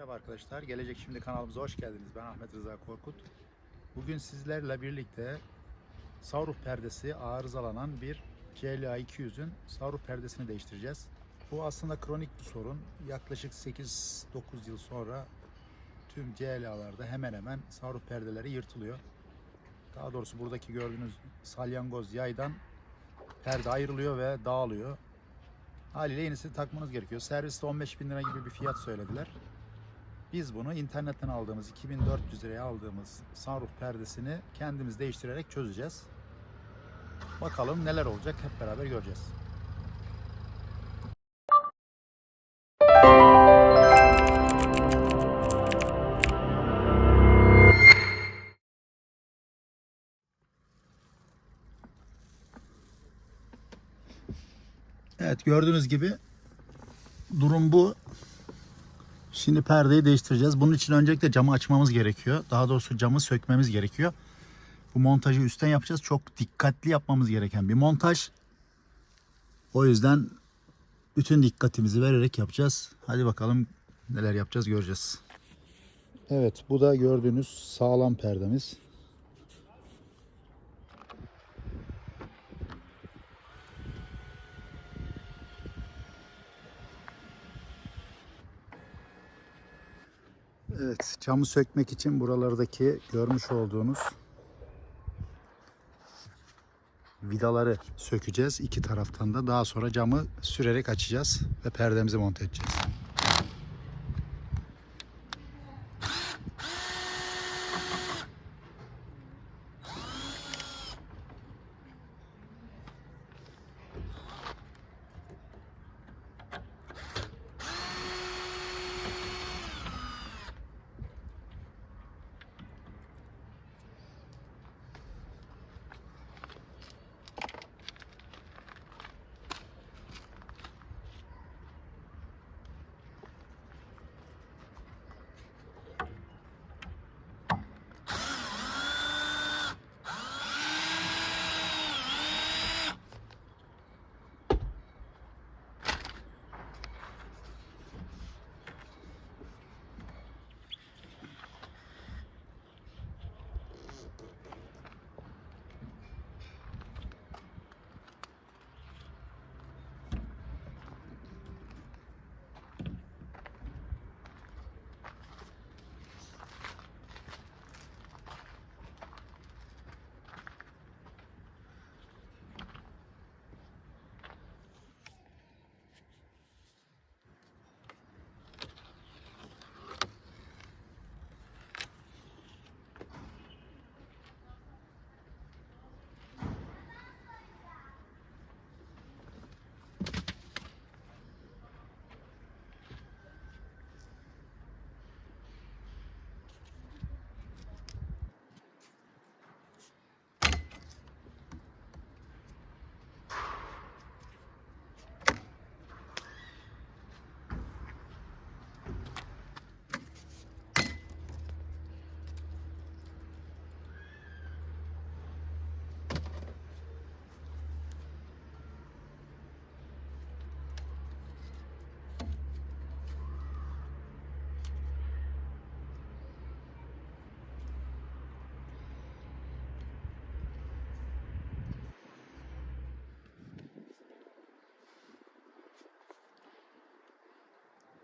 Merhaba arkadaşlar. Gelecek Şimdi kanalımıza hoş geldiniz. Ben Ahmet Rıza Korkut. Bugün sizlerle birlikte sunroof perdesi arızalanan bir CLA 200'ün sunroof perdesini değiştireceğiz. Bu aslında kronik bir sorun. Yaklaşık 8-9 yıl sonra tüm CLA'larda hemen hemen sunroof perdeleri yırtılıyor. Daha doğrusu buradaki gördüğünüz salyangoz yaydan perde ayrılıyor ve dağılıyor. Haliyle yenisini takmanız gerekiyor. Serviste 15 bin lira gibi bir fiyat söylediler. Biz bunu internetten aldığımız 2400 liraya aldığımız sunroof perdesini kendimiz değiştirerek çözeceğiz. Bakalım neler olacak hep beraber göreceğiz. Evet gördüğünüz gibi durum bu. Şimdi perdeyi değiştireceğiz. Bunun için öncelikle camı açmamız gerekiyor. Daha doğrusu camı sökmemiz gerekiyor. Bu montajı üstten yapacağız. Çok dikkatli yapmamız gereken bir montaj. O yüzden bütün dikkatimizi vererek yapacağız. Hadi bakalım neler yapacağız göreceğiz. Evet bu da gördüğünüz sağlam perdemiz. Evet, camı sökmek için buralardaki görmüş olduğunuz vidaları sökeceğiz iki taraftan da. Daha sonra camı sürerek açacağız ve perdemizi monte edeceğiz.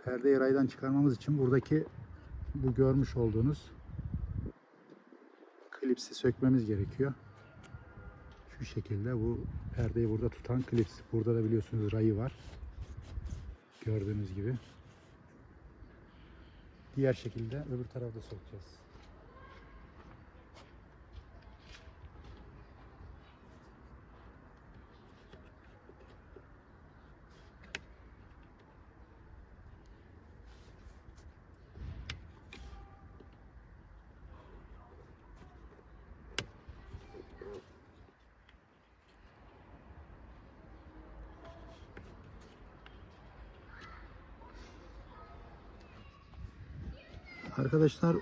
Perdeyi raydan çıkarmamız için buradaki bu görmüş olduğunuz klipsi sökmemiz gerekiyor. Şu şekilde bu perdeyi burada tutan klips. Burada da biliyorsunuz rayı var. Gördüğünüz gibi. Diğer şekilde öbür tarafta sokacağız. Arkadaşlar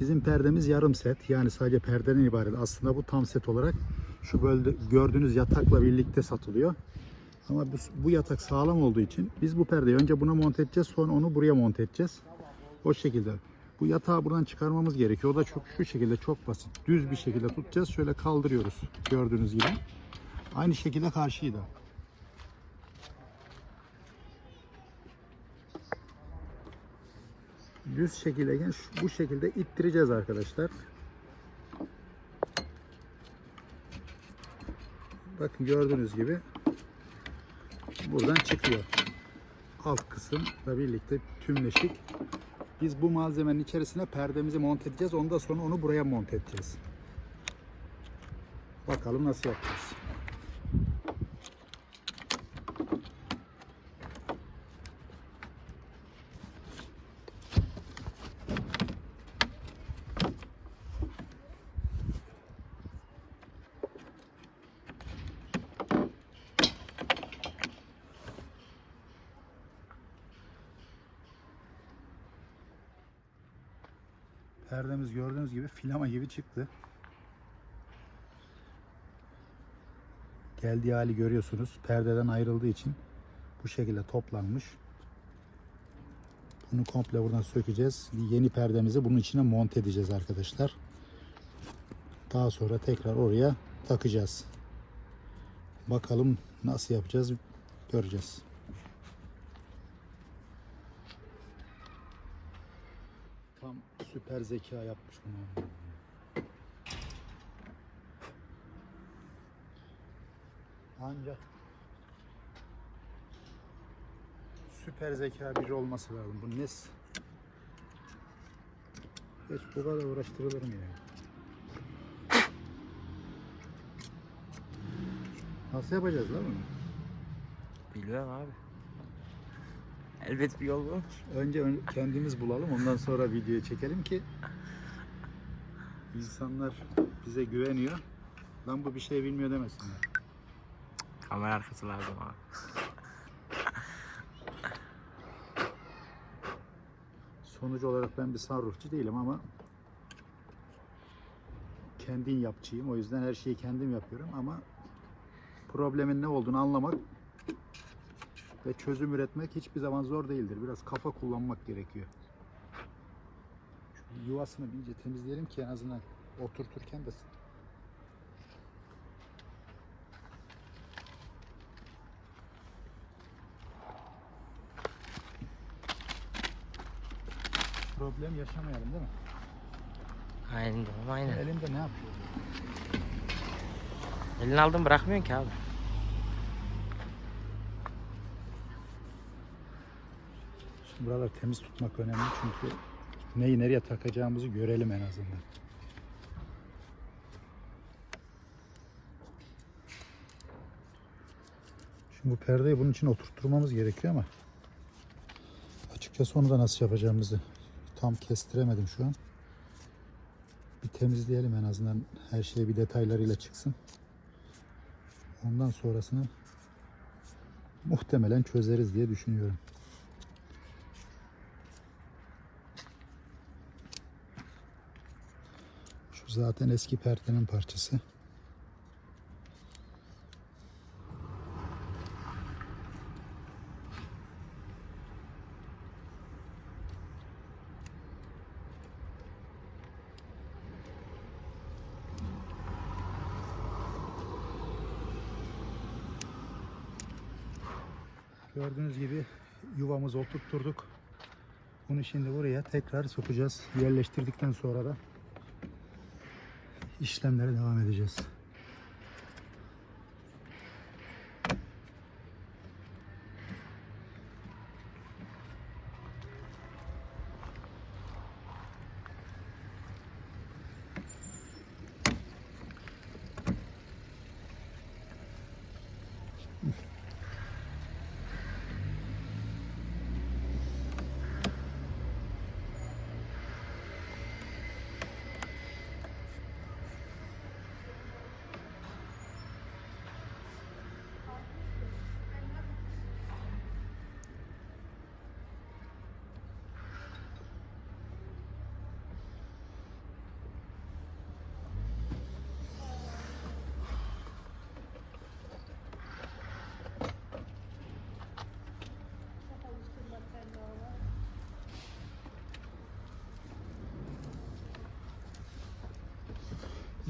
bizim perdemiz yarım set. Yani sadece perdeden ibaret. Aslında bu tam set olarak şu bölde gördüğünüz yatakla birlikte satılıyor. Ama bu, bu yatak sağlam olduğu için biz bu perdeyi önce buna monte edeceğiz. Sonra onu buraya monte edeceğiz. O şekilde. Bu yatağı buradan çıkarmamız gerekiyor. O da çok şu şekilde çok basit. Düz bir şekilde tutacağız. Şöyle kaldırıyoruz. Gördüğünüz gibi. Aynı şekilde karşıyı da. Düz şekildeyken şu- bu şekilde ittireceğiz arkadaşlar. Bakın gördüğünüz gibi buradan çıkıyor. Alt kısımla birlikte tümleşik. Biz bu malzemenin içerisine perdemizi monte edeceğiz. Ondan sonra onu buraya monte edeceğiz. Bakalım nasıl yapacağız. Perdemiz gördüğünüz gibi filama gibi çıktı. Geldiği hali görüyorsunuz. Perdeden ayrıldığı için bu şekilde toplanmış. Bunu komple buradan sökeceğiz. Yeni perdemizi bunun içine monte edeceğiz arkadaşlar. Daha sonra tekrar oraya takacağız. Bakalım nasıl yapacağız göreceğiz. Tam süper zeka yapmış bunu. Ancak süper zeka biri olması lazım. Bu nes? Hiç bu kadar uğraştırılır mı ya? Nasıl yapacağız lan bunu? Bilmem abi. Elbet bir yol bulur. Önce ön- kendimiz bulalım ondan sonra videoyu çekelim ki insanlar bize güveniyor. Lan bu bir şey bilmiyor demesinler. Kamera arkası lazım abi. Sonuç olarak ben bir sarrufçu değilim ama kendin yapçıyım. O yüzden her şeyi kendim yapıyorum ama problemin ne olduğunu anlamak ve çözüm üretmek hiçbir zaman zor değildir. Biraz kafa kullanmak gerekiyor. Şu yuvasını iyice temizleyelim ki en azından oturturken de problem yaşamayalım değil mi? Aynen aynen. Elinde ne yapıyor? Elini aldın bırakmıyorsun ki abi. Buraları temiz tutmak önemli çünkü neyi nereye takacağımızı görelim en azından. Şimdi bu perdeyi bunun için oturtturmamız gerekiyor ama açıkçası onu da nasıl yapacağımızı tam kestiremedim şu an. Bir temizleyelim en azından her şey bir detaylarıyla çıksın. Ondan sonrasını muhtemelen çözeriz diye düşünüyorum. Zaten eski perdenin parçası. Gördüğünüz gibi yuvamızı oturtturduk. Bunu şimdi buraya tekrar sokacağız. Yerleştirdikten sonra da işlemlere devam edeceğiz.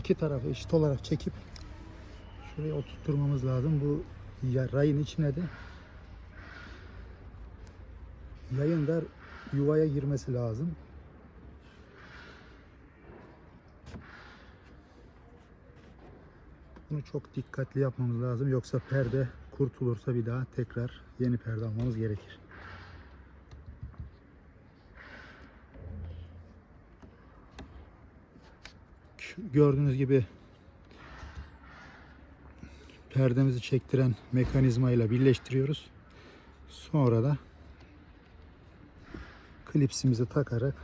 İki tarafı eşit olarak çekip şuraya oturtturmamız lazım. Bu rayın içine de yayın da yuvaya girmesi lazım. Bunu çok dikkatli yapmamız lazım. Yoksa perde kurtulursa bir daha tekrar yeni perde almamız gerekir. Gördüğünüz gibi perdemizi çektiren mekanizmayla birleştiriyoruz. Sonra da klipsimizi takarak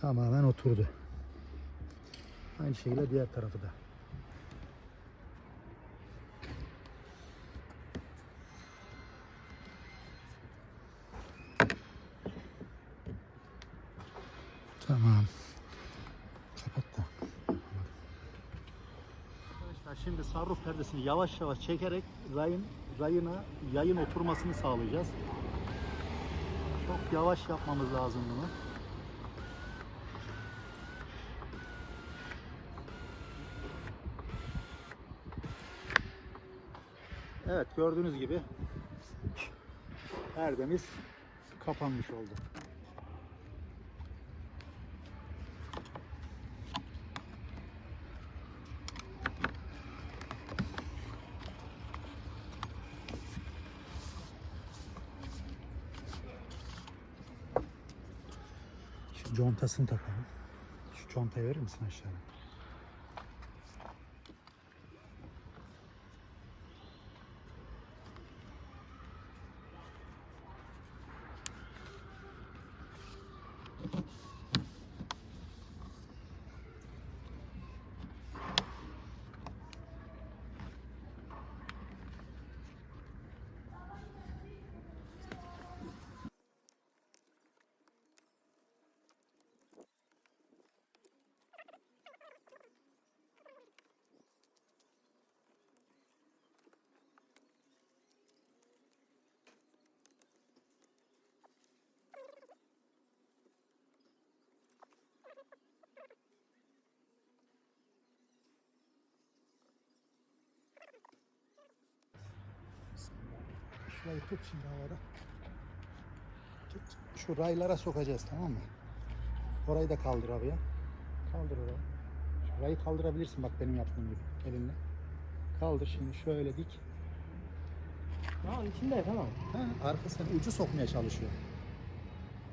tamamen oturdu. Aynı şekilde diğer tarafı da. Tamam. Kapat da. Arkadaşlar şimdi sarruf perdesini yavaş yavaş çekerek rayın rayına yayın oturmasını sağlayacağız. Çok yavaş yapmamız lazım bunu. Evet gördüğünüz gibi perdemiz kapanmış oldu. Şu contasını takalım. Şu contayı verir misin aşağıya? Şurayı tut şimdi havada. Tut. Şu raylara sokacağız tamam mı? Orayı da kaldır abi ya. Kaldır orayı. Şu rayı kaldırabilirsin bak benim yaptığım gibi elinle. Kaldır şimdi şöyle dik. Tamam içinde tamam. Ha, arkasına ucu sokmaya çalışıyor.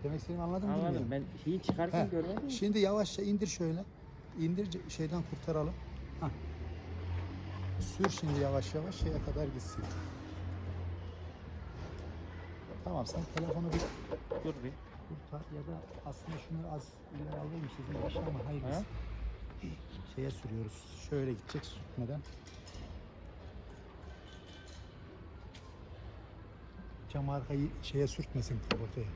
Demek istediğimi anladın mı Anladım. Ben şeyi çıkarken He, görmedim. Şimdi yavaşça indir şöyle. İndir şeyden kurtaralım. Hah. Sür şimdi yavaş yavaş şeye kadar gitsin. Tamam sen telefonu bir Dur bir. kurtar ya da aslında şunu az ileri alayım sizin başa ama hayır Ha? biz şeye sürüyoruz. Şöyle gidecek sürtmeden. Cam arkayı şeye sürtmesin ortaya.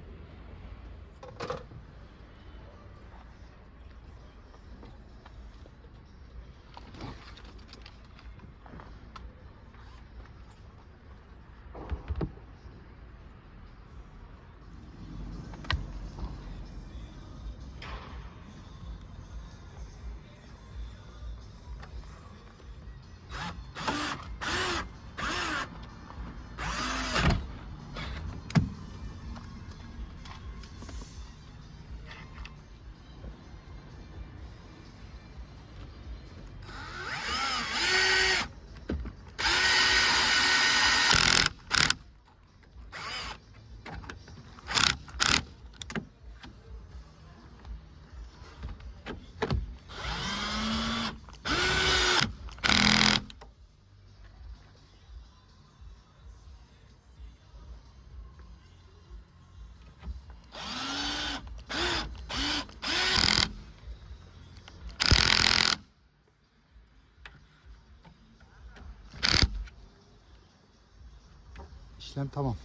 İşlem tamam.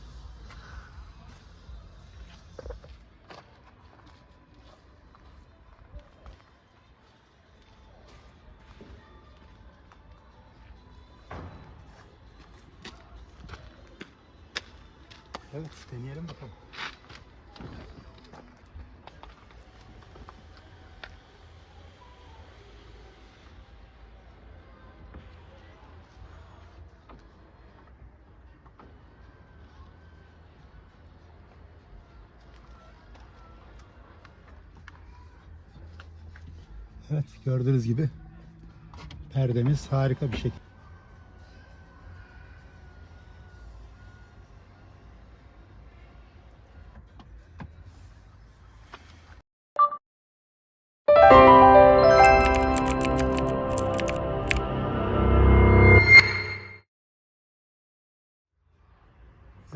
Evet deneyelim bakalım. Gördüğünüz gibi perdemiz harika bir şekilde.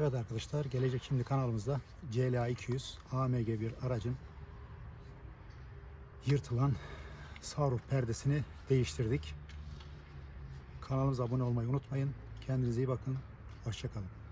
Evet arkadaşlar gelecek şimdi kanalımızda CLA 200 AMG bir aracın yırtılan sunroof perdesini değiştirdik. Kanalımıza abone olmayı unutmayın. Kendinize iyi bakın. Hoşçakalın.